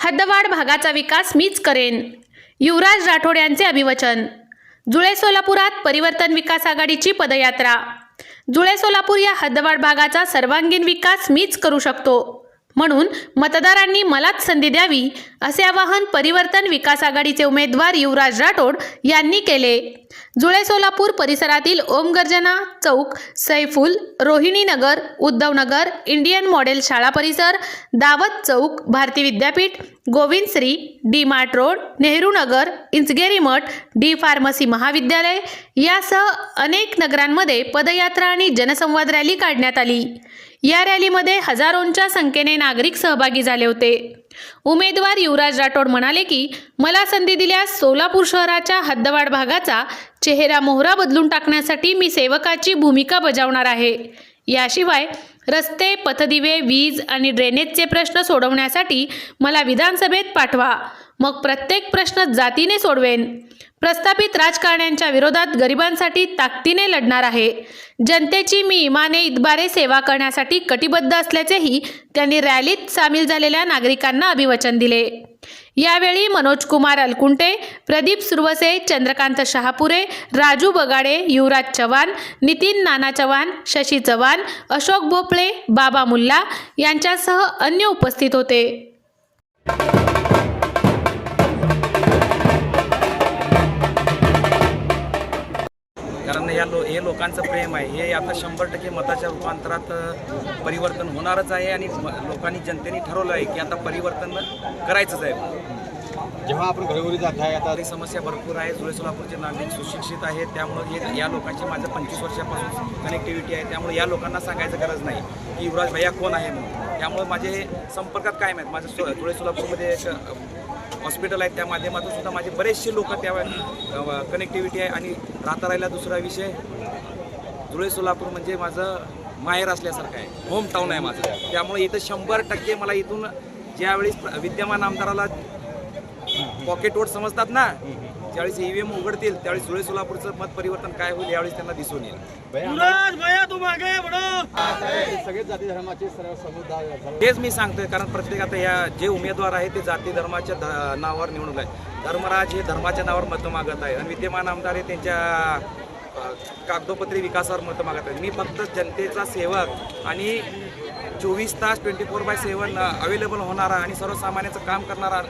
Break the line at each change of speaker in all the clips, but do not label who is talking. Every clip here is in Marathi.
हद्दवाड भागाचा विकास मीच करेन. युवराज राठोड यांचे अभिवचन. जुळे सोलापुरात परिवर्तन विकास आघाडीची पदयात्रा. जुळे सोलापूर या हद्दवाड भागाचा सर्वांगीण विकास मीच करू शकतो. म्हणून मतदारांनी मलाच संधी द्यावी असे आवाहन परिवर्तन विकास आघाडीचे उमेदवार युवराज राठोड यांनी केले. जुळे सोलापूर परिसरातील ओमगर्जना चौक सैफुल रोहिणी नगर उद्धव नगर इंडियन मॉडेल शाळा परिसर Dawat Chowk Bharati Vidyapeeth Govindshri D Mart road Nehru Nagar Inchgeri Math D pharmacy महाविद्यालय यासह अनेक नगरांमध्ये पदयात्रा आणि जनसंवाद रॅली काढण्यात आली. या रॅलीमध्ये हजारोंच्या संख्येने नागरिक सहभागी झाले होते. उमेदवार युवराज राठोड म्हणाले की मला संधी दिल्यास सोलापूर शहराच्या हद्दवाड भागाचा चेहरा मोहरा बदलून टाकण्यासाठी मी सेवकाची भूमिका बजावणार आहे. याशिवाय रस्ते पथदिवे वीज आणि ड्रेनेजचे प्रश्न सोडवण्यासाठी मला विधानसभेत पाठवा. मग प्रत्येक प्रश्न जातीने सोडवेन. प्रस्थापित राजकारण्यांच्या विरोधात गरिबांसाठी ताकदीने लढणार आहे. जनतेची मी इमाने इतबारे सेवा करण्यासाठी कटिबद्ध असल्याचेही त्यांनी रॅलीत सामील झालेल्या नागरिकांना अभिवचन दिले. यावेळी मनोज कुमार अलकुंटे प्रदीप सुरवसे चंद्रकांत शहापुरे राजू बगाडे युवराज चव्हाण नितीन नाना चव्हाण शशी चव्हाण अशोक भोपळे बाबा मुल्ला यांच्यासह अन्य उपस्थित होते.
लोकांचं प्रेम आहे. हे आता शंभर टक्के मताच्या रूपांतरात परिवर्तन होणारच आहे आणि म- लोकांनी जनतेने ठरवलं आहे की आता परिवर्तन करायचंच आहे.
जेव्हा आपण घरोघरी जात आहे आता
समस्या भरपूर आहे. जुळे सोलापूरचे नागरिक सुशिक्षित आहेत. त्यामुळे हे या लोकांची माझं पंचवीस वर्षापासून कनेक्टिव्हिटी आहे. त्यामुळे या लोकांना सांगायचं गरज नाही की युवराज भैया कोण आहे म्हणून. त्यामुळे माझे संपर्कात कायम आहेत. माझं सो जुळे सोलापूरमध्ये एक हॉस्पिटल आहे. त्या माध्यमातून सुद्धा माझे बरेचसे लोक त्या कनेक्टिव्हिटी आहे. आणि राहता राहिला दुसरा विषय धुळे सोलापूर म्हणजे माझं माहेर असल्यासारखं आहे. होम टाऊन आहे माझं. त्यामुळे इथं शंभर टक्के मला इथून ज्यावेळेस विद्यमान आमदाराला पॉकेट वोट समजतात ना? ज्यावेळेस ईव्हीएम उघडतील त्यावेळेस धुळे सोलापूरचं मत परिवर्तन काय होईल यावेळेस त्यांना दिसून येईल.
सगळेच जाती धर्माचे सर्व समुदाय सर्व-
तेच मी सांगतोय कारण प्रत्येक आता या जे उमेदवार आहेत ते जाती धर्माच्या ध- नावावर निवडून आहे धर्मराज हे धर्माच्या नावावर मतं मागत आहे आणि विद्यमान आमदार हे त्यांच्या कागदोपत्री विकासावर मतं मागत आहेत. मी फक्त जनतेचा सेवक आणि चोवीस तास twenty four by seven available होणारा आणि सर्वसामान्याचं काम करणारा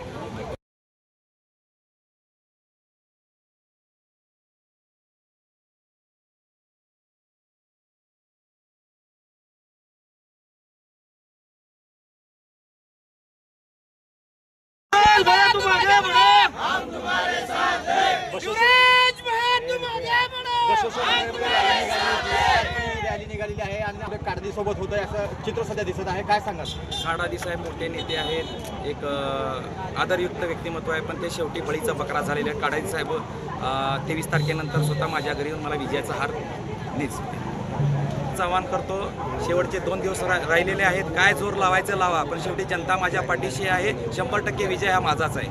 रॅली निघालेली आहे आणि आपल्या काळजी सोबत होत आहे असं चित्र सध्या दिसत आहे काय सांगाल
साडा साहेब मोठे नेते आहेत. एक अ, आदरयुक्त व्यक्तिमत्व आहे पण ते शेवटी बळीचा बकरा झालेले आहेत. काडाजी साहेब तेवीस तारखेनंतर स्वतः माझ्या घरी येऊन मला विजयाचा हार निच. आवाहन करतो. शेवटचे दोन दिवस रा राहिलेले आहेत. काय जोर लावायचं लावा पण शेवटी जनता माझ्या पाठीशी आहे. शंभर टक्के विजय हा माझाच आहे.